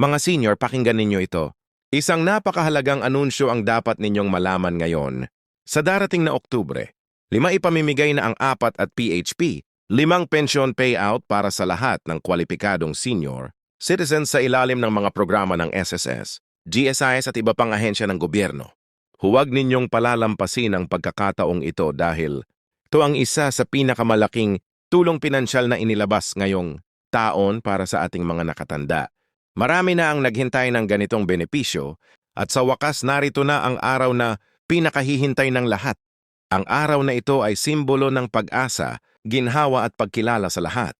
Mga senior, pakinggan ninyo ito. Isang napakahalagang anunsyo ang dapat ninyong malaman ngayon. Sa darating na Oktubre, lima ipamimigay na ang apat at PHP, limang pension payout para sa lahat ng kwalipikadong senior, citizens sa ilalim ng mga programa ng SSS, GSIS at iba pang ahensya ng gobyerno. Huwag ninyong palalampasin ang pagkakataong ito dahil ito ang isa sa pinakamalaking tulong pinansyal na inilabas ngayong taon para sa ating mga nakatanda. Marami na ang naghintay ng ganitong benepisyo at sa wakas narito na ang araw na pinakahihintay ng lahat. Ang araw na ito ay simbolo ng pag-asa, ginhawa at pagkilala sa lahat,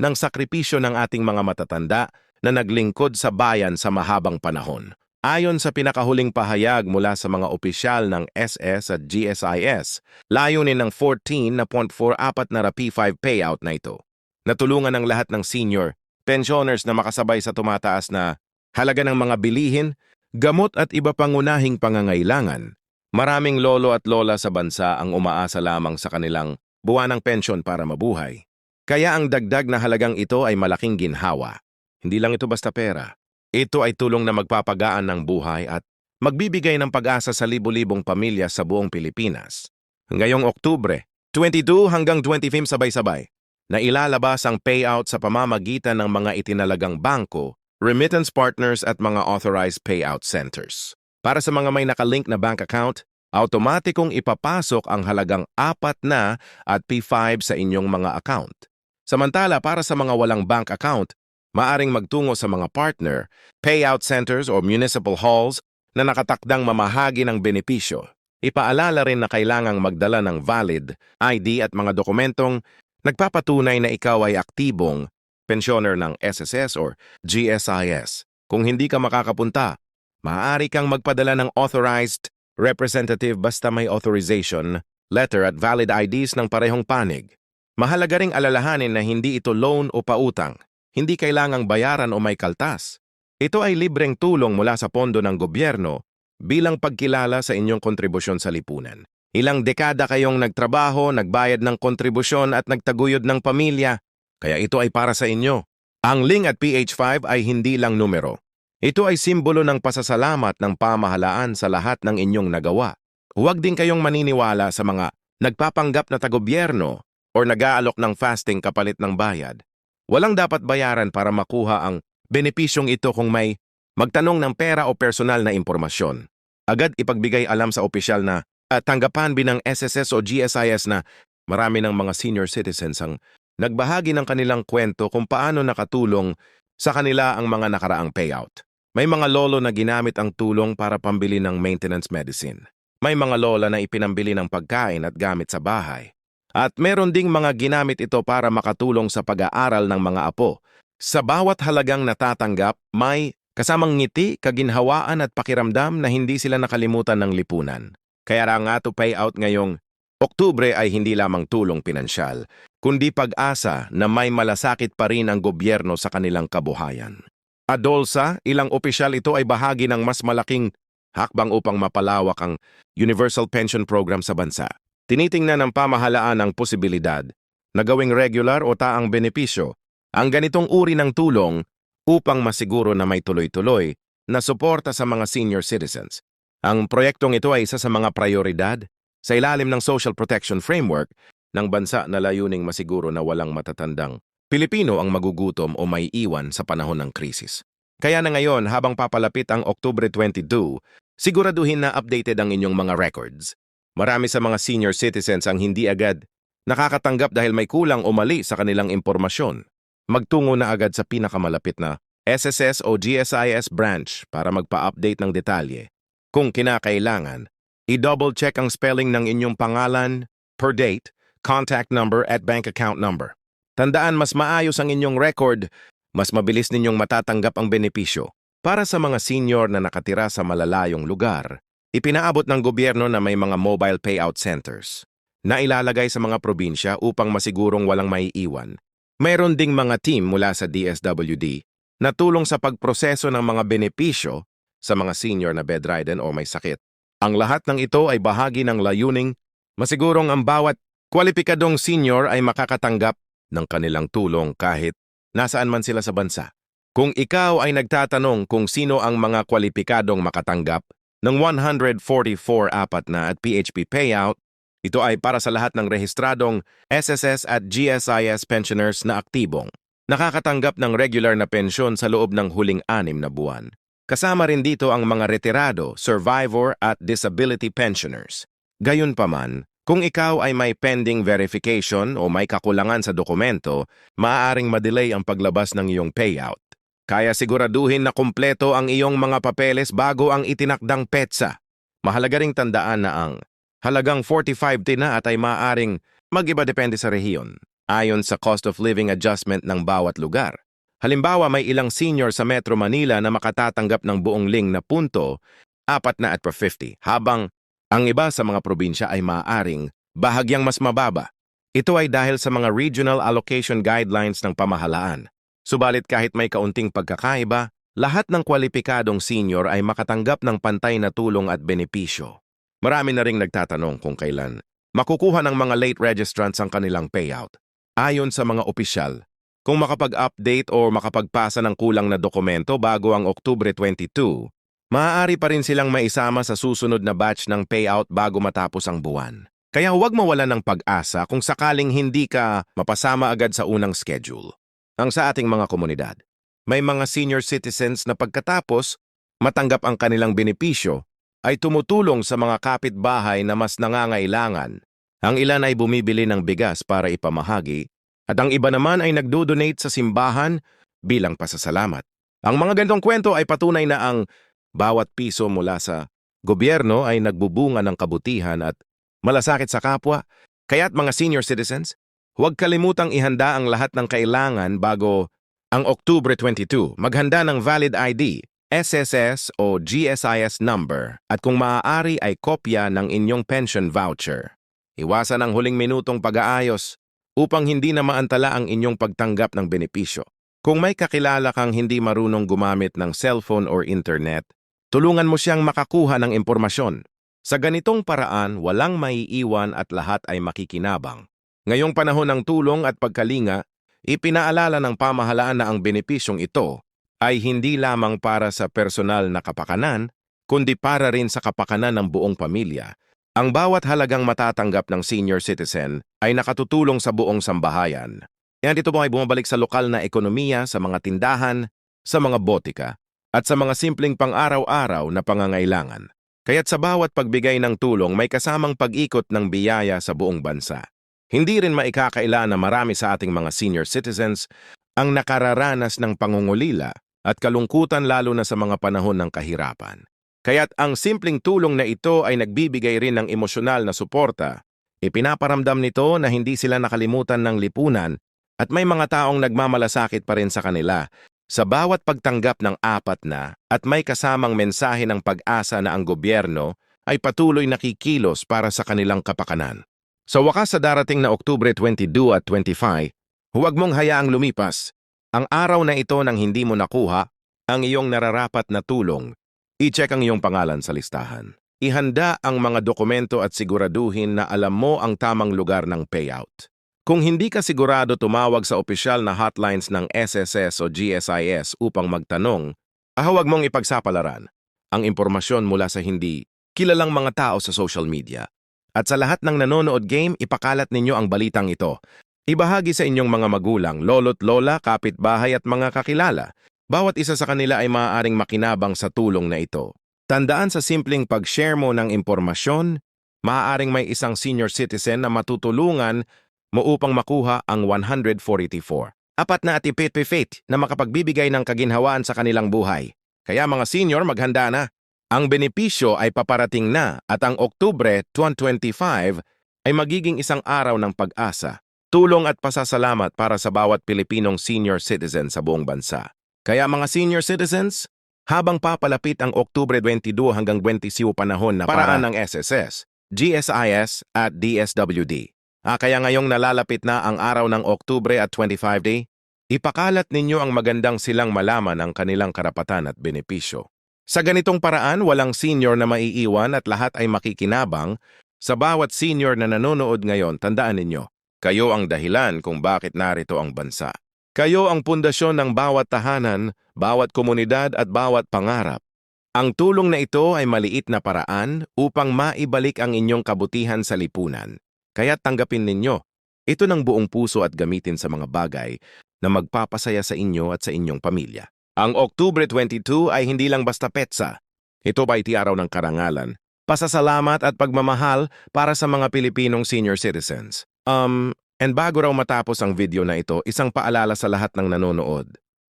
ng sakripisyo ng ating mga matatanda na naglingkod sa bayan sa mahabang panahon. Ayon sa pinakahuling pahayag mula sa mga opisyal ng SS at GSIS, layunin ng 14.44 na P5 payout na ito. Natulungan ng lahat ng senior, pensioners na makasabay sa tumataas na halaga ng mga bilihin, gamot at iba pangunahing pangangailangan. Maraming lolo at lola sa bansa ang umaasa lamang sa kanilang buwanang pensyon para mabuhay. Kaya ang dagdag na halagang ito ay malaking ginhawa. Hindi lang ito basta pera. Ito ay tulong na magpapagaan ng buhay at magbibigay ng pag-asa sa libu-libong pamilya sa buong Pilipinas. Ngayong Oktubre, 22 hanggang 25 sabay-sabay, na ilalabas ang payout sa pamamagitan ng mga itinalagang bangko, remittance partners at mga authorized payout centers. Para sa mga may nakalink na bank account, automatikong ipapasok ang halagang apat na at P5 sa inyong mga account. Samantala para sa mga walang bank account, maaring magtungo sa mga partner, payout centers o municipal halls na nakatakdang mamahagi ng benepisyo. Ipaalala rin na kailangang magdala ng valid ID at mga dokumentong nagpapatunay na ikaw ay aktibong pensioner ng SSS or GSIS. Kung hindi ka makakapunta, maaari kang magpadala ng authorized representative basta may authorization, letter at valid IDs ng parehong panig. Mahalaga ring alalahanin na hindi ito loan o pautang. Hindi kailangang bayaran o may kaltas. Ito ay libreng tulong mula sa pondo ng gobyerno bilang pagkilala sa inyong kontribusyon sa lipunan. Ilang dekada kayong nagtrabaho, nagbayad ng kontribusyon at nagtaguyod ng pamilya, kaya ito ay para sa inyo. Ang Ling at PH5 ay hindi lang numero. Ito ay simbolo ng pasasalamat ng pamahalaan sa lahat ng inyong nagawa. Huwag din kayong maniniwala sa mga nagpapanggap na tagobyerno or nag-aalok ng fasting kapalit ng bayad. Walang dapat bayaran para makuha ang benepisyong ito kung may magtanong ng pera o personal na impormasyon. Agad ipagbigay alam sa opisyal na at tanggapan binang SSS o GSIS na marami ng mga senior citizens ang nagbahagi ng kanilang kwento kung paano nakatulong sa kanila ang mga nakaraang payout. May mga lolo na ginamit ang tulong para pambili ng maintenance medicine. May mga lola na ipinambili ng pagkain at gamit sa bahay. At meron ding mga ginamit ito para makatulong sa pag-aaral ng mga apo. Sa bawat halagang natatanggap, may kasamang ngiti, kaginhawaan at pakiramdam na hindi sila nakalimutan ng lipunan. Kaya nga to payout ngayong Oktubre ay hindi lamang tulong pinansyal, kundi pag-asa na may malasakit pa rin ang gobyerno sa kanilang kabuhayan. Adolsa, ilang opisyal ito ay bahagi ng mas malaking hakbang upang mapalawak ang Universal Pension Program sa bansa. Tinitingnan ng pamahalaan ang posibilidad na gawing regular o taang benepisyo ang ganitong uri ng tulong upang masiguro na may tuloy-tuloy na suporta sa mga senior citizens. Ang proyektong ito ay isa sa mga prioridad sa ilalim ng Social Protection Framework ng bansa na layuning masiguro na walang matatandang Pilipino ang magugutom o may iwan sa panahon ng krisis. Kaya na ngayon, habang papalapit ang Oktubre 22, siguraduhin na updated ang inyong mga records. Marami sa mga senior citizens ang hindi agad nakakatanggap dahil may kulang o mali sa kanilang impormasyon. Magtungo na agad sa pinakamalapit na SSS o GSIS branch para magpa-update ng detalye. Kung kinakailangan, i-double check ang spelling ng inyong pangalan, per date, contact number at bank account number. Tandaan mas maayos ang inyong record, mas mabilis ninyong matatanggap ang benepisyo. Para sa mga senior na nakatira sa malalayong lugar, ipinaabot ng gobyerno na may mga mobile payout centers na ilalagay sa mga probinsya upang masigurong walang maiiwan. Mayroon ding mga team mula sa DSWD na tulong sa pagproseso ng mga benepisyo sa mga senior na bedridden o may sakit. Ang lahat ng ito ay bahagi ng layuning masigurong ang bawat kwalipikadong senior ay makakatanggap ng kanilang tulong kahit nasaan man sila sa bansa. Kung ikaw ay nagtatanong kung sino ang mga kwalipikadong makatanggap ng 144 apat na at PHP payout, ito ay para sa lahat ng rehistradong SSS at GSIS pensioners na aktibong nakakatanggap ng regular na pensyon sa loob ng huling anim na buwan. Kasama rin dito ang mga retirado, survivor at disability pensioners. Gayunpaman, kung ikaw ay may pending verification o may kakulangan sa dokumento, maaaring madelay ang paglabas ng iyong payout. Kaya siguraduhin na kumpleto ang iyong mga papeles bago ang itinakdang petsa. Mahalaga ring tandaan na ang halagang 45 tina at ay maaaring mag-iba depende sa rehiyon, ayon sa cost of living adjustment ng bawat lugar. Halimbawa, may ilang senior sa Metro Manila na makatatanggap ng buong ling na punto, apat na at per 50, habang ang iba sa mga probinsya ay maaaring bahagyang mas mababa. Ito ay dahil sa mga regional allocation guidelines ng pamahalaan. Subalit kahit may kaunting pagkakaiba, lahat ng kwalipikadong senior ay makatanggap ng pantay na tulong at benepisyo. Marami na ring nagtatanong kung kailan makukuha ng mga late registrants ang kanilang payout. Ayon sa mga opisyal, kung makapag-update o makapagpasa ng kulang na dokumento bago ang Oktubre 22, maaari pa rin silang maisama sa susunod na batch ng payout bago matapos ang buwan. Kaya huwag mawala ng pag-asa kung sakaling hindi ka mapasama agad sa unang schedule. Ang sa ating mga komunidad, may mga senior citizens na pagkatapos matanggap ang kanilang benepisyo ay tumutulong sa mga kapitbahay na mas nangangailangan. Ang ilan ay bumibili ng bigas para ipamahagi at ang iba naman ay nagdo-donate sa simbahan bilang pasasalamat. Ang mga ganitong kwento ay patunay na ang bawat piso mula sa gobyerno ay nagbubunga ng kabutihan at malasakit sa kapwa. Kaya't mga senior citizens, huwag kalimutang ihanda ang lahat ng kailangan bago ang Oktubre 22. Maghanda ng valid ID, SSS o GSIS number at kung maaari ay kopya ng inyong pension voucher. Iwasan ang huling minutong pag-aayos upang hindi na maantala ang inyong pagtanggap ng benepisyo. Kung may kakilala kang hindi marunong gumamit ng cellphone or internet, tulungan mo siyang makakuha ng impormasyon. Sa ganitong paraan, walang maiiwan at lahat ay makikinabang. Ngayong panahon ng tulong at pagkalinga, ipinaalala ng pamahalaan na ang benepisyong ito ay hindi lamang para sa personal na kapakanan, kundi para rin sa kapakanan ng buong pamilya ang bawat halagang matatanggap ng senior citizen ay nakatutulong sa buong sambahayan. Yan dito po ay bumabalik sa lokal na ekonomiya, sa mga tindahan, sa mga botika, at sa mga simpleng pang-araw-araw na pangangailangan. Kaya't sa bawat pagbigay ng tulong may kasamang pag-ikot ng biyaya sa buong bansa. Hindi rin maikakaila na marami sa ating mga senior citizens ang nakararanas ng pangungulila at kalungkutan lalo na sa mga panahon ng kahirapan. Kaya't ang simpleng tulong na ito ay nagbibigay rin ng emosyonal na suporta. Ipinaparamdam nito na hindi sila nakalimutan ng lipunan at may mga taong nagmamalasakit pa rin sa kanila sa bawat pagtanggap ng apat na at may kasamang mensahe ng pag-asa na ang gobyerno ay patuloy nakikilos para sa kanilang kapakanan. Sa wakas sa darating na Oktubre 22 at 25, huwag mong hayaang lumipas. Ang araw na ito nang hindi mo nakuha ang iyong nararapat na tulong I-check ang iyong pangalan sa listahan. Ihanda ang mga dokumento at siguraduhin na alam mo ang tamang lugar ng payout. Kung hindi ka sigurado tumawag sa opisyal na hotlines ng SSS o GSIS upang magtanong, ahawag mong ipagsapalaran ang impormasyon mula sa hindi kilalang mga tao sa social media. At sa lahat ng nanonood game, ipakalat ninyo ang balitang ito. Ibahagi sa inyong mga magulang, lolo't lola, kapitbahay at mga kakilala bawat isa sa kanila ay maaaring makinabang sa tulong na ito. Tandaan sa simpleng pag-share mo ng impormasyon, maaaring may isang senior citizen na matutulungan mo upang makuha ang 144. Apat na atipit-pifit na makapagbibigay ng kaginhawaan sa kanilang buhay. Kaya mga senior, maghanda na. Ang benepisyo ay paparating na at ang Oktubre 2025 ay magiging isang araw ng pag-asa, tulong at pasasalamat para sa bawat Pilipinong senior citizen sa buong bansa. Kaya mga senior citizens, habang papalapit ang Oktubre 22 hanggang 25 panahon na paraan ng SSS, GSIS at DSWD. Ah, kaya ngayong nalalapit na ang araw ng Oktubre at 25 day, ipakalat ninyo ang magandang silang malaman ang kanilang karapatan at benepisyo. Sa ganitong paraan, walang senior na maiiwan at lahat ay makikinabang. Sa bawat senior na nanonood ngayon, tandaan ninyo, kayo ang dahilan kung bakit narito ang bansa. Kayo ang pundasyon ng bawat tahanan, bawat komunidad at bawat pangarap. Ang tulong na ito ay maliit na paraan upang maibalik ang inyong kabutihan sa lipunan. Kaya tanggapin ninyo. Ito ng buong puso at gamitin sa mga bagay na magpapasaya sa inyo at sa inyong pamilya. Ang Oktubre 22 ay hindi lang basta petsa. Ito ba iti araw ng karangalan, pasasalamat at pagmamahal para sa mga Pilipinong senior citizens. Um, and bago raw matapos ang video na ito, isang paalala sa lahat ng nanonood.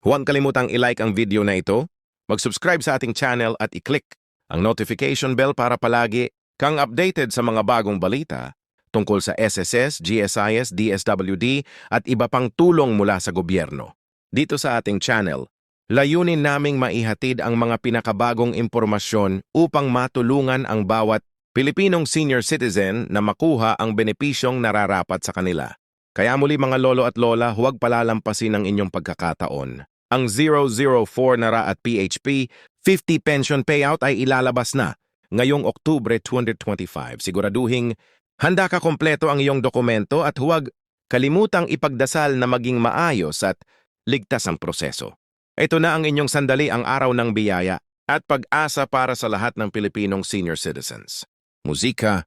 Huwag kalimutang i-like ang video na ito, mag-subscribe sa ating channel at i-click ang notification bell para palagi kang updated sa mga bagong balita tungkol sa SSS, GSIS, DSWD at iba pang tulong mula sa gobyerno. Dito sa ating channel, layunin naming maihatid ang mga pinakabagong impormasyon upang matulungan ang bawat Pilipinong senior citizen na makuha ang benepisyong nararapat sa kanila. Kaya muli mga lolo at lola, huwag palalampasin ang inyong pagkakataon. Ang 004 na ra at PHP 50 pension payout ay ilalabas na ngayong Oktubre 2025. Siguraduhing handa ka kompleto ang iyong dokumento at huwag kalimutang ipagdasal na maging maayos at ligtas ang proseso. Ito na ang inyong sandali ang araw ng biyaya at pag-asa para sa lahat ng Pilipinong senior citizens. Musiker,